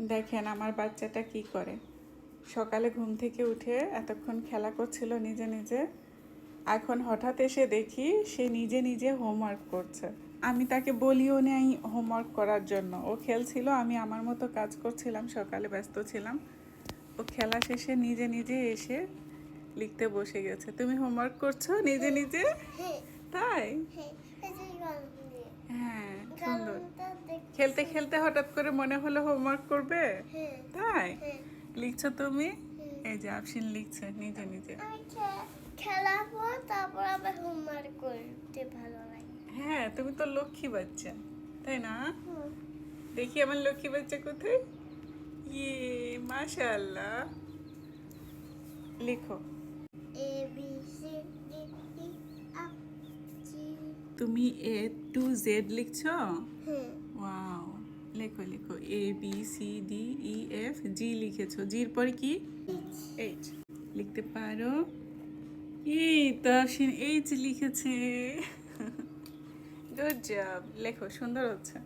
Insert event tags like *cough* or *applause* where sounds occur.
দেখেন আমার বাচ্চাটা কি করে। সকালে ঘুম থেকে উঠে এতক্ষণ খেলা করছিল নিজে নিজে। এখন হঠাৎ এসে দেখি সে নিজে নিজে হোমওয়ার্ক করছে। আমি তাকে বলিও নেই হোমওয়ার্ক করার জন্য। ও খেলছিল আমি আমার মতো কাজ করছিলাম সকালে ব্যস্ত ছিলাম। ও খেলা শেষে নিজে নিজে এসে লিখতে বসে গেছে। তুমি হোমওয়ার্ক করছ নিজে নিজে? হ্যাঁ। তাই? হ্যাঁ। হ্যাঁ সুন্দর। খেলতে খেলতে হঠাৎ করে মনে হলো হোমওয়ার্ক করবে? হ্যাঁ। তাই? হ্যাঁ। লিখছো তুমি? এই যে আফসিন লিখছে নিজে নিজে। আমি খে- খেলার পর তারপর আবার হোমওয়ার্ক করতে ভালো লাগে। হ্যাঁ তুমি তো লক্ষ্মী বাচ্চা তাই না? দেখি আমার লক্ষ্মী বাচ্চা কোথায়? ইয়ে মাশাআল্লাহ। লিখো। তুমি এ টু জেড লিখছো? ওয়াও লেখো লেখো. A B C D E F G লিখেছো। জির পর কি? এইচ লিখতে পারো? এই তাসিন এইচ লিখেছে। *laughs* গুড জব লেখো সুন্দর হচ্ছে।